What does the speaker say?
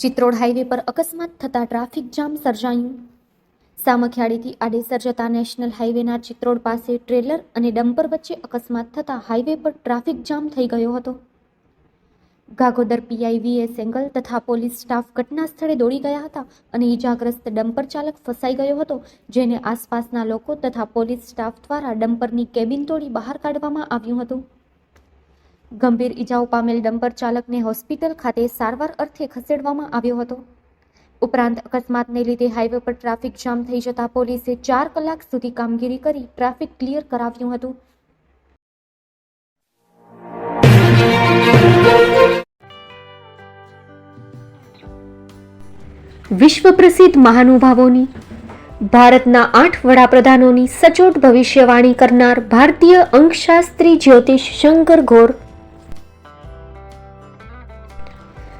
Chitrod highway પર અકસ્માત થતાં ટ્રાફિક જામ સર્જાયું. સામખિયાળીથી આડેસર જતા નેશનલ હાઈવેના ચિત્રોડ પાસે ટ્રેલર અને ડમ્પર વચ્ચે અકસ્માત થતાં હાઈવે પર ટ્રાફિક જામ થઈ ગયો હતો. ગાગોદર પીઆઈ વીએસ એંગલ તથા પોલીસ સ્ટાફ ઘટના સ્થળે દોડી ગયા હતા અને ઈજાગ્રસ્ત ડમ્પર ચાલક ફસાઈ ગયો હતો, જેને આસપાસના લોકો તથા પોલીસ સ્ટાફ દ્વારા ડમ્પરની કેબિન તોડી બહાર કાઢવામાં આવ્યું હતું. ગંભીર ઈજાઓ પામેલ ડમ્પર ચાલકને હોસ્પિટલ ખાતે સારવાર અર્થે ખસેડવામાં આવ્યો હતો. ઉપરાંત અકસ્માતને લીધે હાઈવે પર ટ્રાફિક જામ થઈ જતા પોલીસે ચાર કલાક સુધી કામગીરી કરી ટ્રાફિક ક્લિયર કરાવ્યું હતું. વિશ્વ પ્રસિદ્ધ મહાનુભાવોની, ભારતના આઠ વડાપ્રધાનોની સચોટ ભવિષ્યવાણી કરનાર ભારતીય અંકશાસ્ત્રી જ્યોતિષ શંકર ઘોર